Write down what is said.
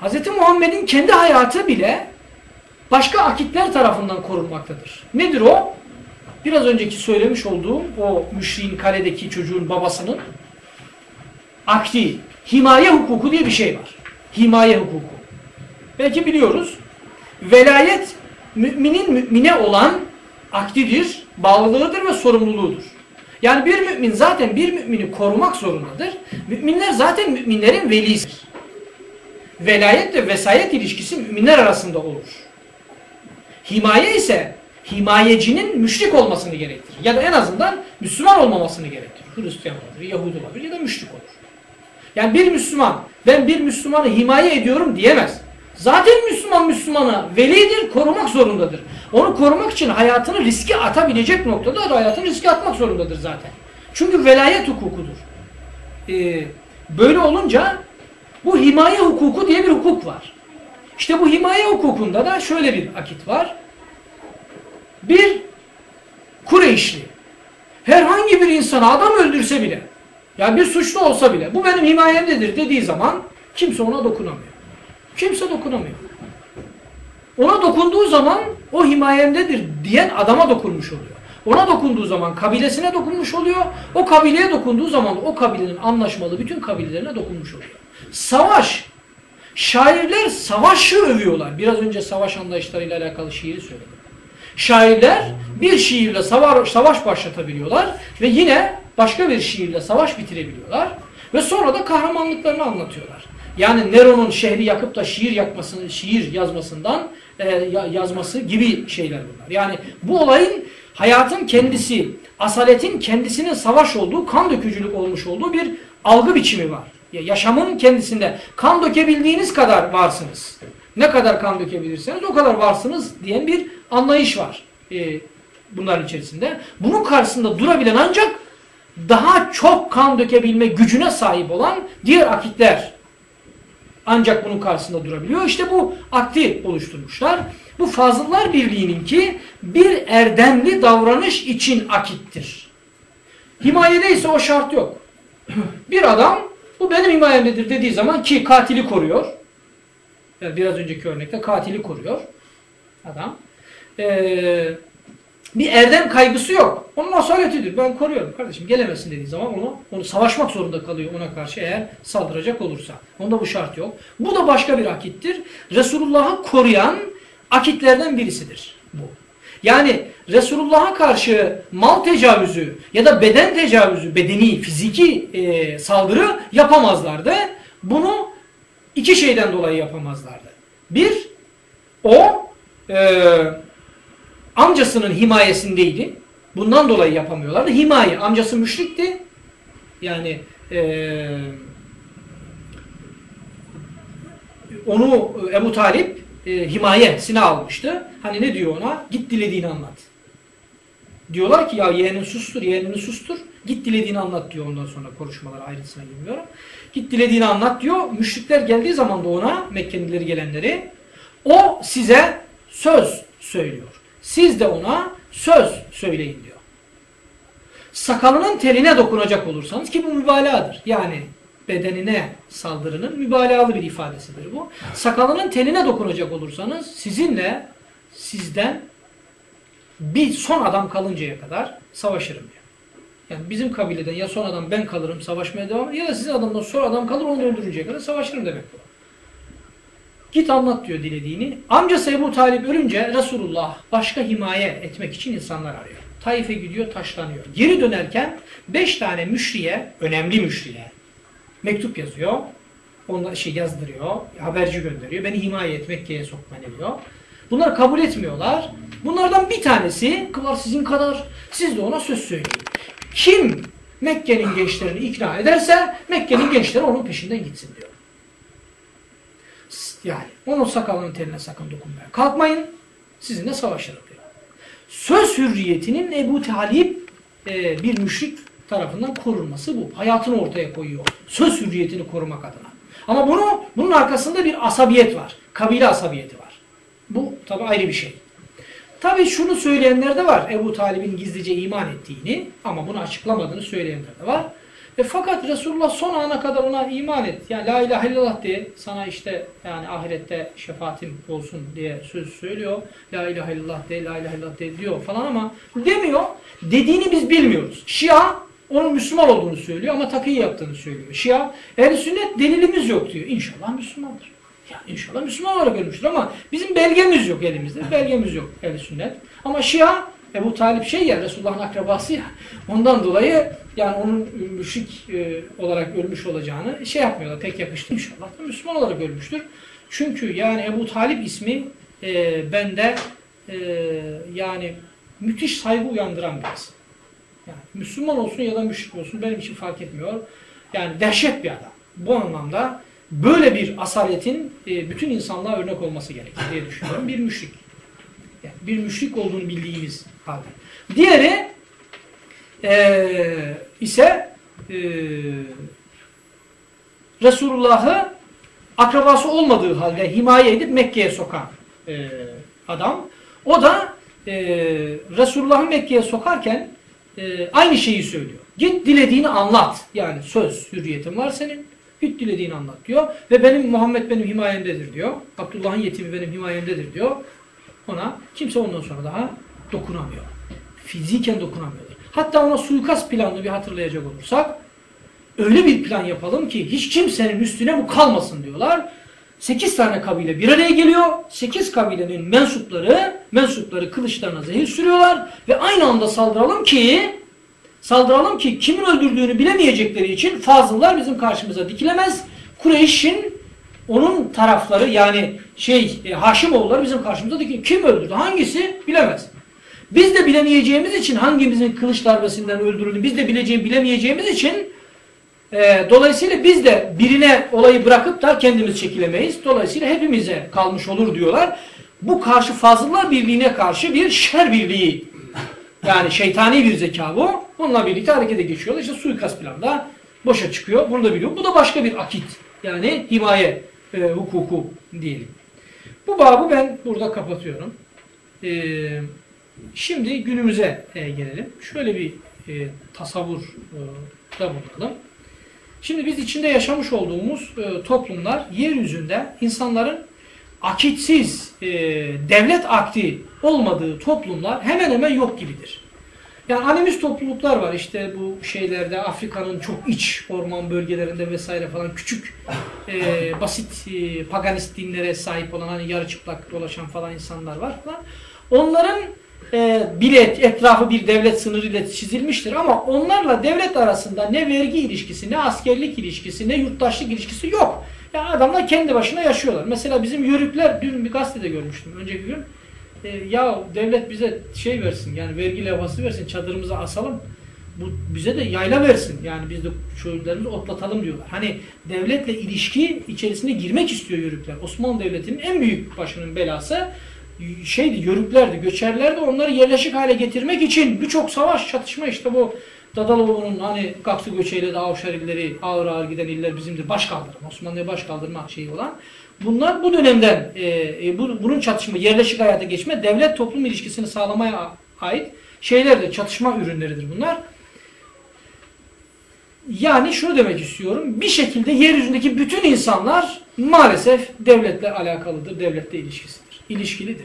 Hz. Muhammed'in kendi hayatı bile başka akitler tarafından korunmaktadır. Nedir o? Biraz önceki söylemiş olduğum o müşriğin kaledeki çocuğun babasının akdi, himaye hukuku diye bir şey var. Himaye hukuku. Belki biliyoruz. Velayet müminin mümine olan akdidir, bağlılığıdır ve sorumluluğudur. Yani bir mümin zaten bir mümini korumak zorundadır. Müminler zaten müminlerin velisidir. Velayet ve vesayet ilişkisi müminler arasında olur. Himaye ise himayecinin müşrik olmasını gerektirir. Ya da en azından Müslüman olmamasını gerektirir. Hristiyan olabilir, Yahudi olabilir ya da müşrik olur. Yani bir Müslüman ben bir Müslümanı himaye ediyorum diyemez. Zaten Müslüman Müslümana velidir, korumak zorundadır. Onu korumak için hayatını riske atabilecek noktada da hayatını riske atmak zorundadır zaten. Çünkü velayet hukukudur. Ee, böyle olunca bu himaye hukuku diye bir hukuk var. İşte bu himaye hukukunda da şöyle bir akit var. Bir Kureyşli herhangi bir insana adam öldürse bile yani bir suçlu olsa bile bu benim himayemdedir dediği zaman kimse ona dokunamıyor. Kimse dokunamıyor. Ona dokunduğu zaman o himayemdedir diyen adama dokunmuş oluyor. Ona dokunduğu zaman kabilesine dokunmuş oluyor. O kabileye dokunduğu zaman o kabilenin anlaşmalı bütün kabilelerine dokunmuş oluyor. Savaş. Şairler savaşı övüyorlar. Biraz önce savaş anlayışlarıyla alakalı şiiri söyledim. Şairler bir şiirle savaş, savaş başlatabiliyorlar ve yine başka bir şiirle savaş bitirebiliyorlar ve sonra da kahramanlıklarını anlatıyorlar. Yani Nero'nun şehri yakıp da şiir yakmasını, şiir yazmasından e, yazması gibi şeyler bunlar. Yani bu olayın hayatın kendisi, asaletin kendisinin savaş olduğu, kan dökücülük olmuş olduğu bir algı biçimi var. Yaşamın kendisinde kan dökebildiğiniz kadar varsınız. Ne kadar kan dökebilirseniz o kadar varsınız diyen bir anlayış var e, bunların içerisinde. Bunun karşısında durabilen ancak daha çok kan dökebilme gücüne sahip olan diğer akitler ancak bunun karşısında durabiliyor. İşte bu akti oluşturmuşlar. Bu Fazıllar Birliği'nin ki bir erdemli davranış için akittir. Himayede ise o şart yok. bir adam bu benim himayemdedir dediği zaman ki katili koruyor. Yani biraz önceki örnekte katili koruyor adam. Ee, bir erdem kaygısı yok. Onun asaletidir. Ben koruyorum kardeşim. Gelemesin dediği zaman onu, onu savaşmak zorunda kalıyor ona karşı eğer saldıracak olursa. Onda bu şart yok. Bu da başka bir akittir. Resulullah'ı koruyan akitlerden birisidir bu. Yani Resulullah'a karşı mal tecavüzü ya da beden tecavüzü, bedeni, fiziki e, saldırı yapamazlardı. Bunu iki şeyden dolayı yapamazlardı. Bir, o e, amcasının himayesindeydi. Bundan dolayı yapamıyorlardı. Himaye, amcası müşrikti. Yani e, onu Ebu Talip e, himayesine almıştı. Hani ne diyor ona? Git dilediğini anlat. Diyorlar ki ya yeğenin sustur, yeğenini sustur. Git dilediğini anlat diyor ondan sonra konuşmalar ayrıntısına girmiyorum. Git dilediğini anlat diyor. Müşrikler geldiği zaman da ona Mekkelileri gelenleri o size söz söylüyor. Siz de ona söz söyleyin diyor. Sakalının teline dokunacak olursanız ki bu mübalağadır. Yani bedenine saldırının mübalağalı bir ifadesidir bu. Sakalının teline dokunacak olursanız sizinle sizden bir son adam kalıncaya kadar savaşırım diyor. Yani bizim kabileden ya son adam ben kalırım savaşmaya devam ya da sizin adamdan son adam kalır onu öldürünceye kadar savaşırım demek bu. Git anlat diyor dilediğini. Amcası Ebu Talip ölünce Resulullah başka himaye etmek için insanlar arıyor. Taif'e gidiyor taşlanıyor. Geri dönerken beş tane müşriye, önemli müşriye mektup yazıyor. Onlar şey yazdırıyor, haberci gönderiyor. Beni himaye et Mekke'ye sok beni diyor. Bunlar kabul etmiyorlar. Bunlardan bir tanesi kıvar sizin kadar siz de ona söz söyleyin. Kim Mekke'nin gençlerini ikna ederse Mekke'nin gençleri onun peşinden gitsin diyor. Yani onun sakalının teline sakın dokunmaya kalkmayın. Sizinle savaşırım diyor. Söz hürriyetinin Ebu Talip e, bir müşrik tarafından korunması bu. Hayatını ortaya koyuyor. Söz hürriyetini korumak adına. Ama bunu bunun arkasında bir asabiyet var. Kabile asabiyeti var. Bu tabi ayrı bir şey. Tabi şunu söyleyenler de var. Ebu Talib'in gizlice iman ettiğini ama bunu açıklamadığını söyleyenler de var. E fakat Resulullah son ana kadar ona iman et. Yani la ilahe illallah diye sana işte yani ahirette şefaatim olsun diye söz söylüyor. La ilahe illallah de, la ilahe illallah de diyor falan ama demiyor. Dediğini biz bilmiyoruz. Şia onun Müslüman olduğunu söylüyor ama takiyi yaptığını söylüyor. Şia ehl sünnet delilimiz yok diyor. İnşallah Müslümandır. Ya inşallah Müslüman olarak ölmüştür ama bizim belgemiz yok elimizde. Belgemiz yok ehl sünnet. Ama Şia Ebu Talip şey ya Resulullah'ın akrabası ya. Ondan dolayı yani onun müşrik e, olarak ölmüş olacağını şey yapmıyorlar. Pek yakıştı. İnşallah da Müslüman olarak ölmüştür. Çünkü yani Ebu Talip ismi e, bende e, yani müthiş saygı uyandıran bir isim. Yani Müslüman olsun ya da müşrik olsun benim için fark etmiyor. Yani dehşet bir adam. Bu anlamda böyle bir asaletin e, bütün insanlığa örnek olması gerekir diye düşünüyorum. Bir müşrik. Yani bir müşrik olduğunu bildiğimiz halde. Diğeri e, ise e, Resulullah'ı akrabası olmadığı halde himaye edip Mekke'ye sokan e, adam. O da e, Resulullah'ı Mekke'ye sokarken e, aynı şeyi söylüyor. Git dilediğini anlat. Yani söz hürriyetin var senin. Git dilediğini anlat diyor. Ve benim Muhammed benim himayemdedir diyor. Abdullah'ın yetimi benim himayemdedir diyor. Ona kimse ondan sonra daha dokunamıyor. Fiziken dokunamıyorlar. Hatta ona suikast planını bir hatırlayacak olursak öyle bir plan yapalım ki hiç kimsenin üstüne bu kalmasın diyorlar. 8 tane kabile bir araya geliyor. 8 kabilenin mensupları, mensupları kılıçlarına zehir sürüyorlar ve aynı anda saldıralım ki saldıralım ki kimin öldürdüğünü bilemeyecekleri için fazıllar bizim karşımıza dikilemez. Kureyş'in onun tarafları yani şey e, Haşimoğulları bizim karşımıza dikilir. Kim öldürdü? Hangisi? Bilemez. Biz de bilemeyeceğimiz için hangimizin kılıç darbesinden öldürüldü biz de bileceğim, bilemeyeceğimiz için e, dolayısıyla biz de birine olayı bırakıp da kendimiz çekilemeyiz. Dolayısıyla hepimize kalmış olur diyorlar. Bu karşı fazlalar birliğine karşı bir şer birliği. Yani şeytani bir zeka bu. Bununla birlikte harekete geçiyorlar. İşte suikast planı da boşa çıkıyor. Bunu da biliyor. Bu da başka bir akit. Yani himaye e, hukuku diyelim. Bu babı ben burada kapatıyorum. E, şimdi günümüze e, gelelim. Şöyle bir e, tasavvur e, bulunalım. Şimdi biz içinde yaşamış olduğumuz e, toplumlar yeryüzünde insanların akitsiz e, devlet akti olmadığı toplumlar hemen hemen yok gibidir. Yani animist topluluklar var işte bu şeylerde Afrika'nın çok iç orman bölgelerinde vesaire falan küçük e, basit e, paganist dinlere sahip olan hani yarı çıplak dolaşan falan insanlar var falan. Onların e, bile etrafı bir devlet sınırıyla çizilmiştir ama onlarla devlet arasında ne vergi ilişkisi, ne askerlik ilişkisi, ne yurttaşlık ilişkisi yok. Yani adamlar kendi başına yaşıyorlar. Mesela bizim yörükler, dün bir gazetede görmüştüm önceki gün. E, ya devlet bize şey versin yani vergi levhası versin çadırımıza asalım. Bu bize de yayla versin. Yani biz de çocuklarımızı otlatalım diyorlar. Hani devletle ilişki içerisine girmek istiyor yörükler. Osmanlı Devleti'nin en büyük başının belası şeydi, yörüklerdi, göçerlerdi. Onları yerleşik hale getirmek için birçok savaş, çatışma işte bu Dadaloğlu'nun hani Gaksı göçeyle de Avşar ağır ağır giden iller bizimdir. Baş kaldırma, Osmanlı'ya baş kaldırma şeyi olan. Bunlar bu dönemden e, e, bu, bunun çatışma, yerleşik hayata geçme, devlet toplum ilişkisini sağlamaya ait şeylerdir, çatışma ürünleridir bunlar. Yani şunu demek istiyorum. Bir şekilde yeryüzündeki bütün insanlar maalesef devletle alakalıdır, devletle ilişkisidir, ilişkilidir.